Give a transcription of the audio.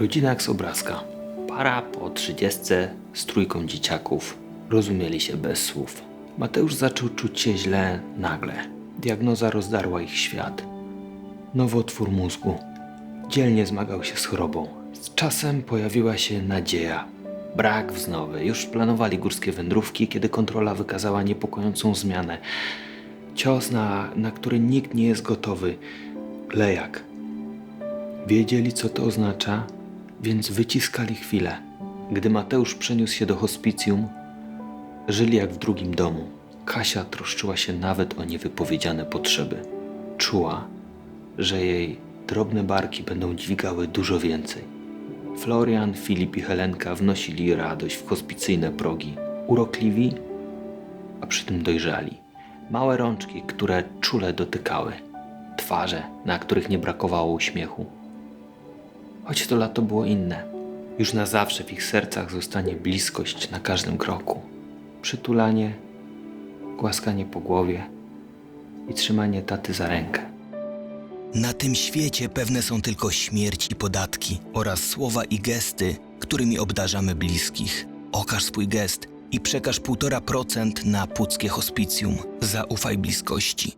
Rodzina jak z obrazka. Para po trzydziestce z trójką dzieciaków rozumieli się bez słów. Mateusz zaczął czuć się źle nagle. Diagnoza rozdarła ich świat. Nowotwór mózgu. Dzielnie zmagał się z chorobą. Z czasem pojawiła się nadzieja. Brak wznowy. Już planowali górskie wędrówki, kiedy kontrola wykazała niepokojącą zmianę. Cios, na, na który nikt nie jest gotowy. Lejak. Wiedzieli, co to oznacza, więc wyciskali chwilę. Gdy Mateusz przeniósł się do hospicjum, żyli jak w drugim domu. Kasia troszczyła się nawet o niewypowiedziane potrzeby. Czuła, że jej drobne barki będą dźwigały dużo więcej. Florian, Filip i Helenka wnosili radość w hospicyjne progi. Urokliwi, a przy tym dojrzali. Małe rączki, które czule dotykały. Twarze, na których nie brakowało uśmiechu. Choć to lato było inne. Już na zawsze w ich sercach zostanie bliskość na każdym kroku. Przytulanie, głaskanie po głowie i trzymanie taty za rękę. Na tym świecie pewne są tylko śmierć i podatki oraz słowa i gesty, którymi obdarzamy bliskich. Okaż swój gest i przekaż 1,5% na Puckie Hospicjum. Zaufaj bliskości.